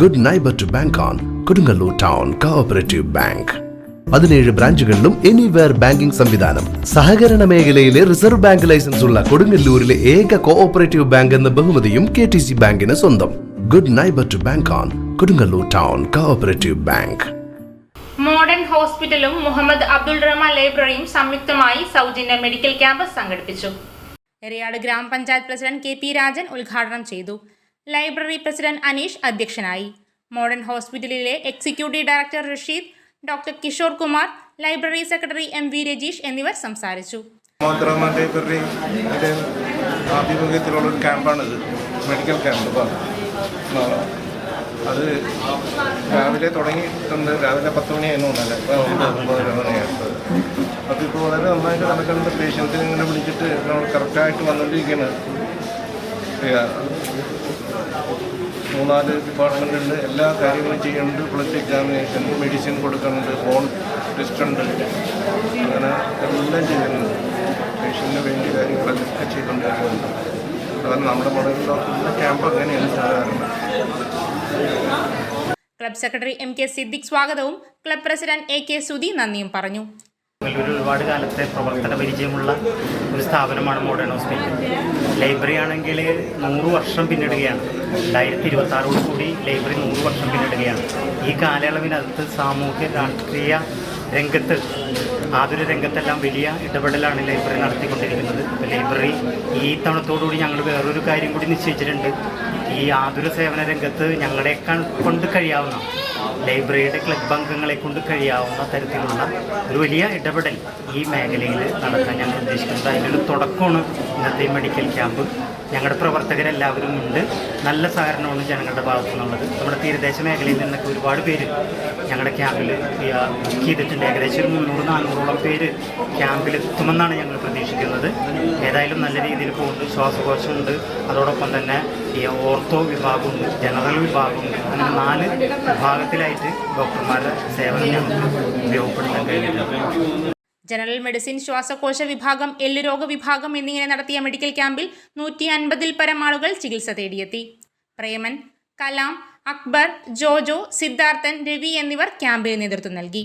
Good neighbour to bank on Kodungallur town cooperative bank പതിനേഴ് ബ്രാഞ്ചുകളിലും anywhere banking സംവിധാനം. സഹകരണ മേഖലയിലെ റിസർവ് ബാങ്ക് ലൈസൻസ് ഉള്ള കൊടുങ്ങല്ലൂരിലെ ഏക കോഓപ്പറേറ്റീവ് ബാങ്ക് എന്ന ബഹുമതിയും കെ ടി സി ബാങ്കിന് സ്വന്തം. Good neighbour to bank on Kodungallur town cooperative bank modern ഹോസ്പിറ്റലും മുഹമ്മദ് അബ്ദുൾ റഹ്മാൻ ലൈബ്രറിയും സംയുക്തമായി സൗജന്യ മെഡിക്കൽ ക്യാമ്പ് സംഘടിപ്പിച്ചു. എറിയാട് ഗ്രാമപഞ്ചായത്ത് പ്രസിഡന്റ് കെ പി രാജൻ ഉദ്ഘാടനം ചെയ്തു. ലൈബ്രറി പ്രസിഡന്റ് അനീഷ് അധ്യക്ഷനായി. മോഡേൺ ഹോസ്പിറ്റലിലെ executive director Rasheed doctor Kishore Kumar library secretary M V Rajeesh എന്നിവർ സംസാരിച്ചു. ക്യാമ്പാണിത്. മെഡിക്കൽ ക്യാമ്പ് അത് രാവിലെ തുടങ്ങിയിട്ടുണ്ട്. രാവിലെ പത്ത് മണിയായിരുന്നു തോന്നല്ലേ ഇപ്പോൾ ഒമ്പത് ഒമ്പതര മണിയായിട്ട് അതിപ്പോൾ വളരെ നന്നായിട്ട് നടക്കുന്നുണ്ട്. പേഷ്യൻസിനെ ഇങ്ങനെ വിളിച്ചിട്ട് നമ്മൾ കറക്റ്റായിട്ട് വന്നുകൊണ്ടിരിക്കുകയാണ്. മൂന്നാൽ ഡിപ്പാർട്ട്മെന്റുണ്ട് എല്ലാ കാര്യങ്ങളും ചെയ്യുന്നുണ്ട്. ബ്ലഡ് എക്സാമിനേഷൻ മെഡിസിൻ കൊടുക്കുന്നുണ്ട്. ഫോൺ ടെസ്റ്റ് ഉണ്ട്. അങ്ങനെ എല്ലാം ചെയ്യുന്നുണ്ട്. പേഷ്യന്റിന് വേണ്ടി കാര്യങ്ങളൊക്കെ ചെയ്തുകൊണ്ടിരിക്കുന്നുണ്ട്. അതുപോലെ നമ്മുടെ മോഡൽ ക്യാമ്പ് അങ്ങനെയാണ് സാധാരണ. Club secretary M K Siddique സ്വാഗതവും. Club president A K Sudhi നന്ദിയും പറഞ്ഞു. ഒരു ഒരുപാട് കാലത്തെ പ്രവർത്തന പരിചയമുള്ള ഒരു സ്ഥാപനമാണ് മോഡേൺ ഹോസ്പിറ്റൽ ലൈബ്രറി ആണെങ്കിൽ നൂറ് വർഷം പിന്നിടുകയാണ്. രണ്ടായിരത്തി ഇരുപത്തി കൂടി ലൈബ്രറി നൂറ് വർഷം പിന്നിടുകയാണ്. ഈ കാലയളവിനകത്ത് സാമൂഹ്യ രാഷ്ട്രീയ രംഗത്ത് ആതുര രംഗത്തെല്ലാം വലിയ ഇടപെടലാണ് ലൈബ്രറി നടത്തിക്കൊണ്ടിരിക്കുന്നത്. ലൈബ്രറി ഈ തവണത്തോടുകൂടി ഞങ്ങൾ വേറൊരു കാര്യം കൂടി നിശ്ചയിച്ചിട്ടുണ്ട്. ഈ ആതുര സേവന രംഗത്ത് ഞങ്ങളെക്കാൾ കൊണ്ട് കഴിയാവുന്ന ലൈബ്രറിയുടെ ക്ലബ് അംഗങ്ങളെ കൊണ്ട് കഴിയാവുന്ന തരത്തിലുള്ള ഒരു വലിയ ഇടപെടൽ ഈ മേഖലയിൽ നടത്താൻ ഞങ്ങൾ ഉദ്ദേശിക്കുന്നത്. അതിനൊരു തുടക്കമാണ് ഇന്നത്തെ മെഡിക്കൽ ക്യാമ്പ്. ഞങ്ങളുടെ പ്രവർത്തകരെല്ലാവരും ഉണ്ട്. നല്ല സഹകരണമാണ് ജനങ്ങളുടെ ഭാഗത്തു നിന്നുള്ളത് നമ്മുടെ തീരദേശ മേഖലയിൽ നിന്നൊക്കെ ഒരുപാട് പേര് ഞങ്ങളുടെ ക്യാമ്പിൽ ബുക്ക് ചെയ്തിട്ടുണ്ട്. ഏകദേശം ഒരു മുന്നൂറ് നാനൂറോളം പേര് ക്യാമ്പിൽ എത്തുമെന്നാണ് ഞങ്ങൾ പ്രതീക്ഷിക്കുന്നത്. ഏതായാലും നല്ല രീതിയിൽ പോകുന്നുണ്ട് ശ്വാസകോശമുണ്ട്. അതോടൊപ്പം തന്നെ ഈ ഓർത്തോ വിഭാഗവും ജനറൽ വിഭാഗവും അങ്ങനെ നാല് വിഭാഗത്തിലായിട്ട് ഡോക്ടർമാരുടെ സേവനം ഞങ്ങൾക്ക് ഉപയോഗപ്പെടുത്താൻ കഴിഞ്ഞിട്ടുണ്ട്. ജനറൽ മെഡിസിൻ ശ്വാസകോശ വിഭാഗം എല്ലുരോഗ വിഭാഗം എന്നിങ്ങനെ നടത്തിയ മെഡിക്കൽ ക്യാമ്പിൽ നൂറ്റി അൻപതിൽ പരം ആളുകൾ ചികിത്സ തേടിയെത്തി. പ്രേമൻ കലാം അക്ബർ ജോജോ സിദ്ധാർത്ഥൻ രവി എന്നിവർ ക്യാമ്പിന് നേതൃത്വം നൽകി.